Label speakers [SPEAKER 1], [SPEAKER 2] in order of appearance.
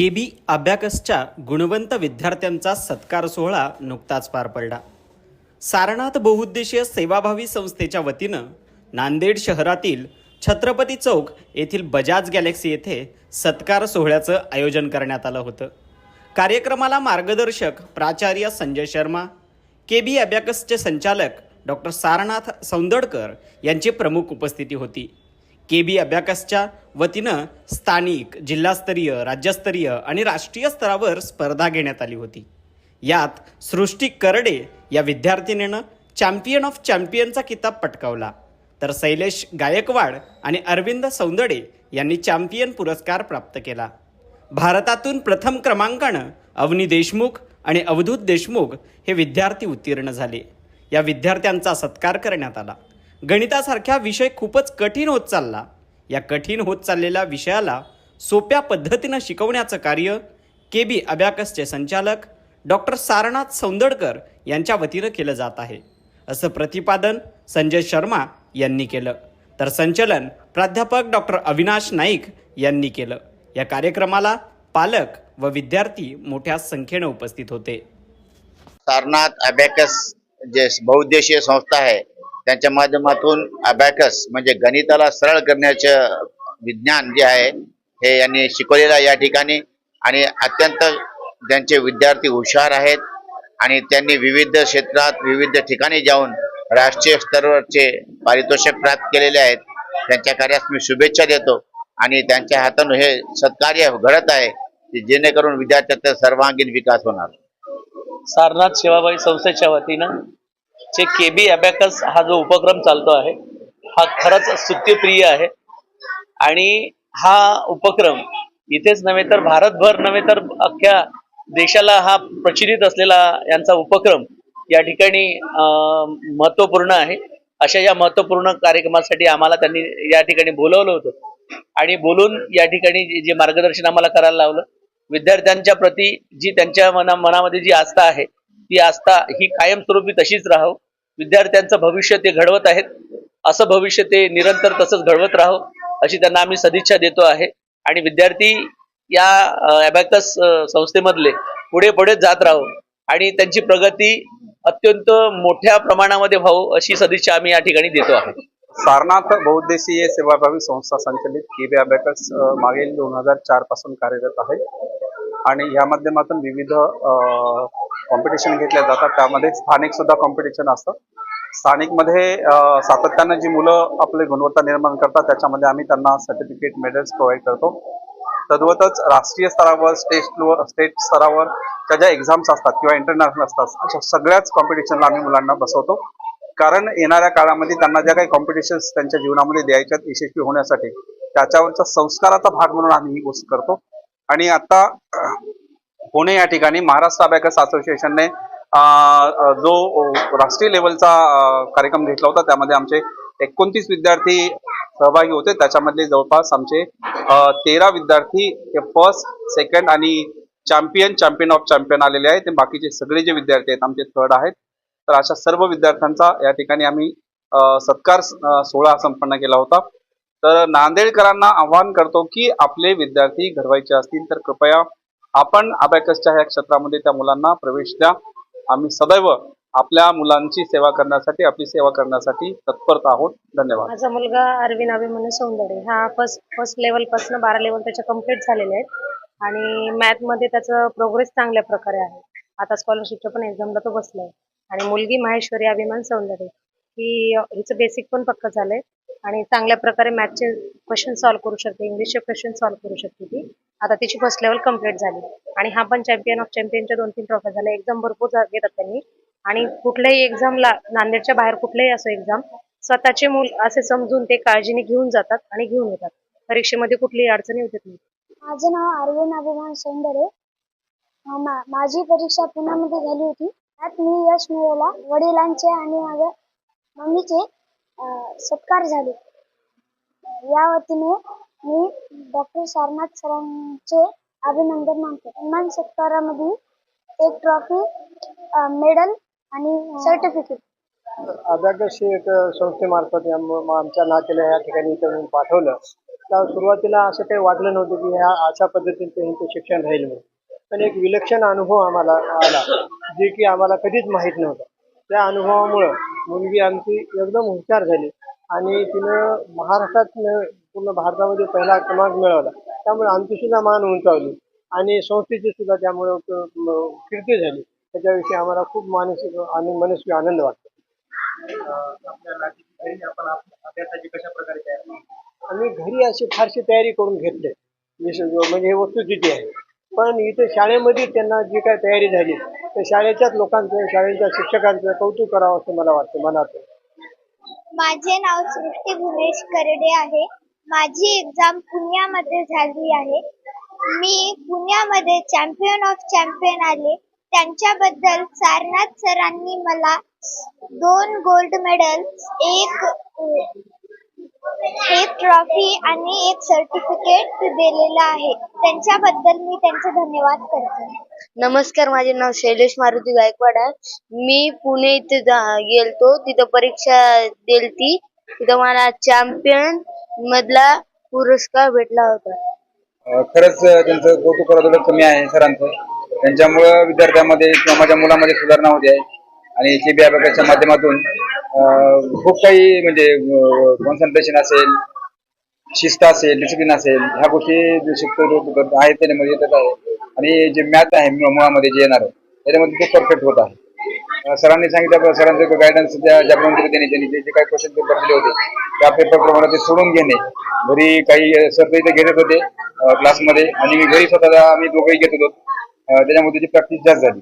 [SPEAKER 1] के बी अभ्याकसच्या गुणवंत विद्यार्थ्यांचा सत्कार सोहळा नुकताच पार पडला. सारनाथ बहुउद्देशीय सेवाभावी संस्थेच्या वतीनं नांदेड शहरातील छत्रपती चौक येथील बजाज गॅलेक्सी येथे सत्कार सोहळ्याचं आयोजन करण्यात आलं होतं. कार्यक्रमाला मार्गदर्शक प्राचार्य संजय शर्मा के बी अभ्याकसचे संचालक डॉक्टर सारनाथ सौंदडकर यांची प्रमुख उपस्थिती होती. के बी अभ्याकसच्या वतीनं स्थानिक जिल्हास्तरीय राज्यस्तरीय आणि राष्ट्रीय स्तरावर स्पर्धा घेण्यात आली होती. यात सृष्टी करडे या विद्यार्थिनीनं चॅम्पियन ऑफ चॅम्पियनचा किताब पटकावला. तर शैलेश गायकवाड आणि अरविंद सौंदडे यांनी चॅम्पियन पुरस्कार प्राप्त केला. भारतातून प्रथम क्रमांकानं अवनी देशमुख आणि अवधूत देशमुख हे विद्यार्थी उत्तीर्ण झाले. या विद्यार्थ्यांचा सत्कार करण्यात आला. गणितासारख्या विषय खूपच कठीण होत चालला. या कठीण होत चाललेल्या विषयाला सोप्या पद्धतीनं शिकवण्याचं कार्य के बी अबॅकसचे संचालक डॉक्टर सारनाथ सौंदडकर यांच्या वतीनं केलं जात आहे. असं प्रतिपादन संजय शर्मा यांनी केलं. तर संचलन प्राध्यापक डॉक्टर अविनाश नाईक यांनी केलं. या कार्यक्रमाला पालक व विद्यार्थी मोठ्या संख्येनं उपस्थित होते.
[SPEAKER 2] सारनाथ अबॅकस जे बहुउद्देशीय संस्था आहे त्यांच्या माध्यमातून अबॅकस म्हणजे गणिताला सरळ करण्याचं विज्ञान जे आहे हे यांनी शिकवलेलं या ठिकाणी. आणि अत्यंत त्यांचे विद्यार्थी हुशार आहेत आणि त्यांनी विविध क्षेत्रात विविध ठिकाणी जाऊन राष्ट्रीय स्तरावरचे पारितोषिक प्राप्त केलेले आहेत. त्यांच्या कार्यास मी शुभेच्छा देतो. आणि त्यांच्या हातानं हे सत्कार्य घडत आहे की जेणेकरून विद्यार्थ्याचा सर्वांगीण विकास होणार.
[SPEAKER 3] सारनाथ सेवाबाई संस्थेच्या वतीनं जे के बी अबॅकस हा जो उपक्रम चालतो आहे हा खरंच स्तुत्यप्रिय आहे. आणि हा उपक्रम इथेच नव्हे तर भारतभर नव्हे तर अख्ख्या देशाला हा प्रचलित असलेला यांचा उपक्रम या ठिकाणी महत्त्वपूर्ण आहे. अशा या महत्त्वपूर्ण कार्यक्रमासाठी आम्हाला त्यांनी या ठिकाणी बोलवलं होतं. आणि बोलून या ठिकाणी जे- जे मार्गदर्शन आम्हाला करायला लावलं. विद्यार्थ्यांच्या प्रती जी त्यांच्या मना मनामध्ये जी आस्था आहे ती आस्था ही कायमस्वरूपी तशीच राहो विद्यार्थ्यांचं भविष्य ते घडवत आहेत. असं भविष्य ते निरंतर तसंच घडवत राहो अशी त्यांना आम्ही सदिच्छा देतो आहे. आणि विद्यार्थी या अबॅकस संस्थेमधले पुढे पुढे जात राहो. आणि त्यांची प्रगती अत्यंत मोठ्या प्रमाणामध्ये व्हावं अशी सदिच्छा आम्ही या ठिकाणी देतो आहे.
[SPEAKER 4] सारनाथ बहुद्देशीय सेवाभावी संस्था संचलित केबी अबॅकस मागील दोन हजार चारपासून कार्यरत आहे. आणि या माध्यमातून विविध कॉम्पिटिशन घेतल्या जातात. त्यामध्ये स्थानिक सुद्धा कॉम्पिटिशन असतं. स्थानिकमध्ये सातत्यानं जी मुलं आपली गुणवत्ता निर्माण करतात त्याच्यामध्ये आम्ही त्यांना सर्टिफिकेट मेडल्स प्रोव्हाइड करतो. तद्वतच राष्ट्रीय स्तरावर स्टेट स्टेट स्तरावर त्या ज्या एक्झाम्स असतात किंवा इंटरनॅशनल असतात अशा सगळ्याच कॉम्पिटिशनला आम्ही मुलांना बसवतो. कारण येणाऱ्या काळामध्ये त्यांना ज्या काही कॉम्पिटिशन्स त्यांच्या जीवनामध्ये द्यायच्यात यशस्वी होण्यासाठी त्याच्यावरचा संस्काराचा भाग म्हणून आम्ही ही गोष्ट करतो. आणि आता पुणे या ठिकाणी महाराष्ट्र अबॅकस असोसिएशनने जो राष्ट्रीय लेवलचा कार्यक्रम घेतला होता त्यामध्ये आमचे एकोणतीस विद्यार्थी सहभागी होते. त्याच्यामधले जवळपास आमचे तेरा विद्यार्थी हे फर्स्ट सेकंड आणि चॅम्पियन चॅम्पियन ऑफ चॅम्पियन आलेले आहेत. ते बाकीचे सगळे जे विद्यार्थी आहेत आमचे थर्ड आहेत. तर अशा सर्व विद्यार्थ्यांचा या ठिकाणी आम्ही सत्कार सोहळा संपन्न केला होता. तर नांदेडकरांना आवाहन करतो की आपले विद्यार्थी घडवायचे असतील तर कृपया आपण अबॅकसच्या ह्या क्षेत्रामध्ये त्या मुलांना प्रवेश द्या. आम्ही सदैव आपल्या मुलांची सेवा करण्यासाठी आपली सेवा करण्यासाठी तत्पर आहोत. धन्यवाद.
[SPEAKER 5] माझा मुलगा अरविंद अभिमन्यू सौंदर्य. हा फर्स्ट फर्स्ट लेवलपासून बारा लेवल त्याचे कंप्लीट झालेले आहेत. आणि मॅथमध्ये त्याचं प्रोग्रेस चांगल्या प्रकारे आहे. आता स्कॉलरशिपच्या पण एक्झामला तो बसलाय. आणि मुलगी माहेश्वरी अभिमान सौंदर्य. ही हिचं बेसिक पण पक्क झालंय. आणि चांगल्या प्रकारे मॅथचे क्वेश्चन सॉल्व्ह करू शकते इंग्लिशचे क्वेश्चन सॉल्व्ह करू शकते ती. आता तिची फर्स्ट लेवल कंप्लीट झाली. आणि हा पण चॅम्पियन ऑफ चॅम्पियनच्या दोन तीन ट्रॉफ्या झाल्या. एक्झाम भरपूर घेतात त्यांनी. आणि कुठल्याही एक्झामला नांदेडच्या बाहेर कुठल्याही असो एक्झाम स्वतःचे मूल असे समजून ते काळजीने घेऊन जातात आणि घेऊन येतात. परीक्षेमध्ये कुठलीही अडचणी होत नाही
[SPEAKER 6] माझं नाव अरविंद अभिमान सौंदर्य. माझी परीक्षा पुण्यामध्ये झाली होती. त्यात मी यश मिळवला. वडिलांचे आणि माझ्या मम्मीचे. सत्कार झाले. या वतीने मी डॉक्टर सारनाथ सरांचे अभिनंदन मानतो. सन्मान सत्कारामध्ये एक ट्रॉफी मेडल आणि सर्टिफिकेट
[SPEAKER 7] अभ्यागशी एक संस्थेमार्फत आमच्या नात्याला या ठिकाणी इथं पाठवलं. तर सुरुवातीला असं काही वाटलं नव्हतं की ह्या अशा पद्धतीचं यांचं शिक्षण राहील म्हणून. पण एक विलक्षण अनुभव आम्हाला आला जे की आम्हाला कधीच माहीत नव्हतं. त्या अनुभवामुळं मुलगी आमची एकदम हुशार झाली. आणि तिनं महाराष्ट्रात पूर्ण भारतामध्ये पहिला क्रमांक मिळवला. त्यामुळे आमची सुद्धा मान उंचावली. आणि संस्थेची सुद्धा त्यामुळे कीर्ती झाली. त्याच्याविषयी आम्हाला खूप मानसिक आणि मनस्वी आनंद वाटतो. आम्ही घरी अशी फारशी तयारी करून घेतले. म्हणजे हे वस्तुस्थिती आहे. पण इथे शाळेमध्ये त्यांना जी काय तयारी झाली तर शाळेच्याच लोकांचं शाळेच्या शिक्षकांचं कौतुक करावं असं मला वाटतं मनातून
[SPEAKER 6] माझे नाव सृष्टी भुमेश करडे आहे. माझी एक्झाम पुण्यामध्ये झाली आहे. मी पुण्यामध्ये चॅम्पियन ऑफ चॅम्पियन आले. त्यांच्याबद्दल सारनाथ सरांनी मला दोन गोल्ड मेडल एक एक ट्रॉफी आणि एक सर्टिफिकेट दिलेलं आहे. त्यांच्याबद्दल मी त्यांचे धन्यवाद करते.
[SPEAKER 8] नमस्कार माझे नाव शैलेश मारुती गायकवाड आहे. मी पुणे इथे गेलतो. तिथं परीक्षा दिलती. तिथं मला चॅम्पियन मधला पुरस्कार भेटला होता.
[SPEAKER 9] खरंच त्यांचं कौतुक करा थोडं कमी आहे सरांचं. त्यांच्यामुळं विद्यार्थ्यांमध्ये किंवा माझ्या मुलामध्ये सुधारणा होते आहे. आणि अभ्यासाच्या माध्यमातून खूप काही म्हणजे कॉन्सन्ट्रेशन असेल शिस्त असेल डिसिप्लिन असेल ह्या गोष्टी शिकतो आहेत त्याच्यामध्ये म्हणजे येतच आहे. आणि जे मॅथ आहे मुळामध्ये जे येणार आहे त्याच्यामध्ये ते परफेक्ट होत आहे. सरांनी सांगितलं सरांचं गायडन्स त्या ज्या प्रमाणे त्यांनी त्यांनी जे जे काही क्वेश्चन पेपर दिले होते त्या पेपर प्रमाणे ते सोडून घेणे. घरी काही सर इथे घेत होते क्लासमध्ये आणि मी घरी स्वतःला आम्ही दोघंही घेत होतो. त्याच्यामध्ये ती प्रॅक्टिस जास्त झाली.